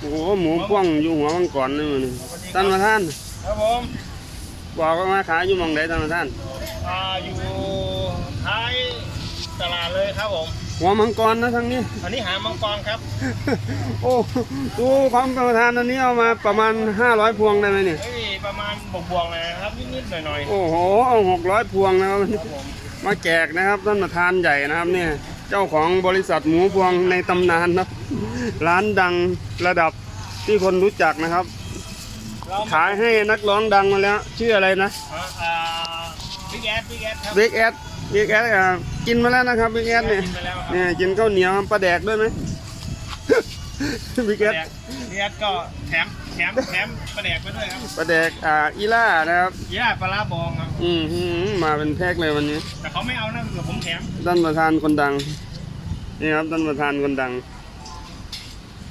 โอ้โหหมูพ่วงอยู่หัวมังกรนี่มันท่านประธานครับผมบอกว่ามาขายอยู่หมองใดท่านประธานอ่าอยู่ท้ายตลาดเลยครับผมหัวมังกรนะทั้งนี้ อันนี้หามังกรครับ โอ้ดูของท่านประธานอันนี้เอามาประมาณ 500 พวงได้ไหมเนี่ยเอ้ยประมาณบวกๆเลยนะครับนิดๆหน่อยโอ้โหเอา600 พวงนะครับๆครับผมมาแจกนะครับท่านประธานใหญ่นะครับเนี่ย เจ้าของบริษัทหมูพวงในตำนานนะครับร้านดังระดับที่คนรู้จักนะครับเราขายให้นักร้องดังมาแล้ว ชื่ออะไรนะอ่าอ่าบิ๊กแอดบิ๊กแอดครับบิ๊กแอดบิ๊กแอดกินมาแล้วนะครับบิ๊กแอดเนี่ยกินไปแล้วครับเนี่ยกินข้าวเหนียวปลาแดกด้วยไหม บิ๊กแอดบิ๊กแอดก็แถมแถมแถมประแดกไปด้วยครับปลาแดกอ่าอีล่านะครับ ย่าปลาร้าบองครับอืมหืมมาเป็นแพ็คเลยวันนี้แต่เขาไม่เอานะคือผมแถม ท่านประธานคนดัง นี่ครับท่านประธานคนดังค